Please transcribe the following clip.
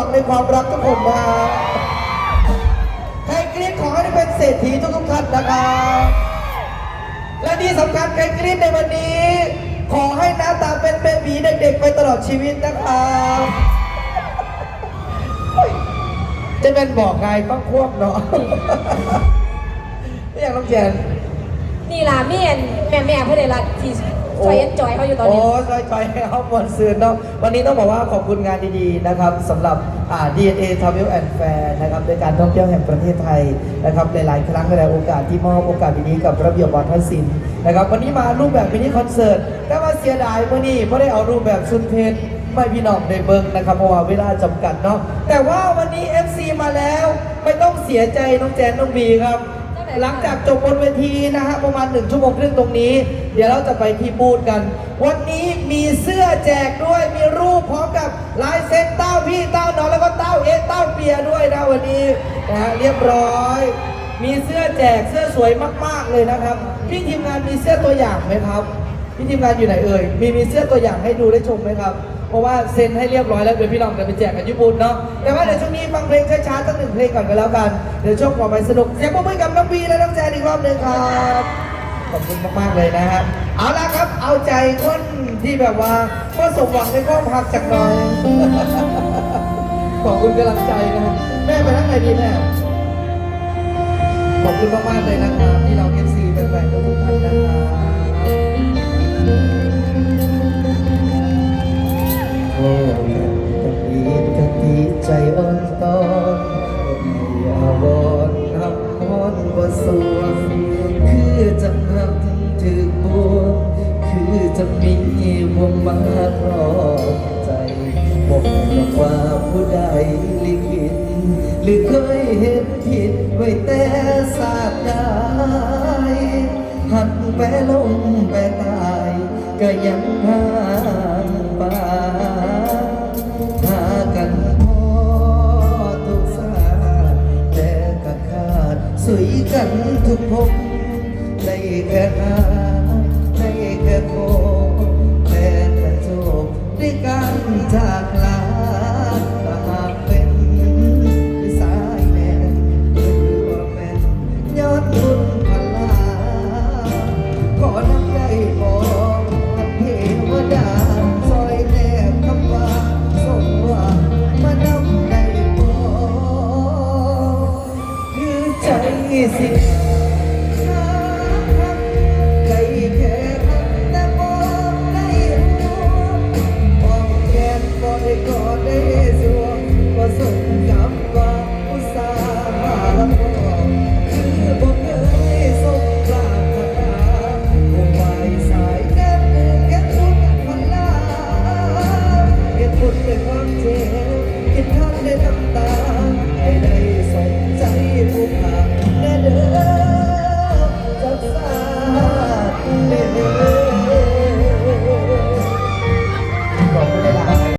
วังในความรักทุกคนนะใครกรี๊ดขอให้ได้เป็นเศรษฐีทุกๆท่านนะครับและที่สำคัญใครกรี๊ดในวันนี้ ขอให้หน้าตาเป็นเบบีเด็กๆไปตลอดชีวิตนะครับจะเป็นบอกไงต้องควบเนาะไม่อยากต้องแจนนี่ล่ะแม่นแม่แม่เพื่อนได้รักที่ จอยเอ็นจอยเขาอยู่ตอนนี้ โอ้จอยจอยให้เขาหมดซื่นเนาะวันนี้ต้องบอกว่าขอบคุณงานดีๆนะครับสำหรับอ่า DNA Travel and Fair นะครับในการท่องเที่ยวแห่งประเทศไทยนะครับหลายๆครั้งหลายๆโอกาสที่มอบโอกาสดีๆกับระเบียบวัฒนศิลป์นะครับวันนี้มารูปแบบมินิคอนเสิร์ตแต่ว่าเสียดายเมื่อนี้ไม่ได้เอารูปแบบชุดเพชรไม่พี่น้องได้เบิ่งนะครับเพราะว่าเวลาจำกัดเนาะแต่ว่าวันนี้ FC มาแล้วไม่ต้องเสียใจน้องแจนน้องบีครับ หลังจากจบบนเวทีนะฮะประมาณหนึ่งชั่วโมงครึ่งตรงนี้ เดี๋ยวเราจะไปที่บูธกัน วันนี้มีเสื้อแจกด้วยมีรูปพร้อมกับลายเซ็นเต้าพี่เต้าน้องแล้วก็เต้าเอเต้าเปียด้วยนะวันนี้นะฮะเรียบร้อย มีเสื้อแจกเสื้อสวยมาก ๆเลยนะครับพี่ทีมงานมีเสื้อตัวอย่างไหมครับพี่ทีมงานอยู่ไหนเอ่ยมีมีเสื้อตัวอย่างให้ดูได้ชมไหมครับ เพราะว่าเซ็นให้เรียบร้อยแล้วเดี๋ยวพี่น้องจะไปแจกกันญี่ปุ่นเนาะแต่ว่าเดี๋ยวช่วงนี้ฟังเพลงช้าๆสักหนึ่งเพลงก่อนกันแล้วกันเดี๋ยวช่วงต่อไปสนุกเสียงปรบมือกับน้องบีและน้องแจนอีกรอบหนึ่งครับขอบคุณมากๆเลยนะฮะเอาละครับเอาใจคนที่แบบว่าก็สมหวังในข้อพักจากน้อยขอบคุณกำลังใจนะฮะแม่ไปทั้งไหนดีแม่ขอบคุณมากๆเลยนะครับ โอ้กันดีกันดีใจอ่อนตอนไม่อาวรณ์รับพรบ่สวงคือจะหักถึกบวงคือจะมีวงมารอบใจบอกหรอกว่าผู้ใดลิขิตหรือเคยเห็นผิดไว้แต่ศาสตร์ใดหักแปรลงแปรตายก็ยังหา ผมได้แค่หาได้แค่พบแต่กระจบด้วยการจากลาหากเป็นสายแนนหรือว่าแม่นยอดบุญพลาขอน้ำใจบอกกับเทวดาซอยแนบคำว่าส่งว่ามาดำในบ่คือใจสิ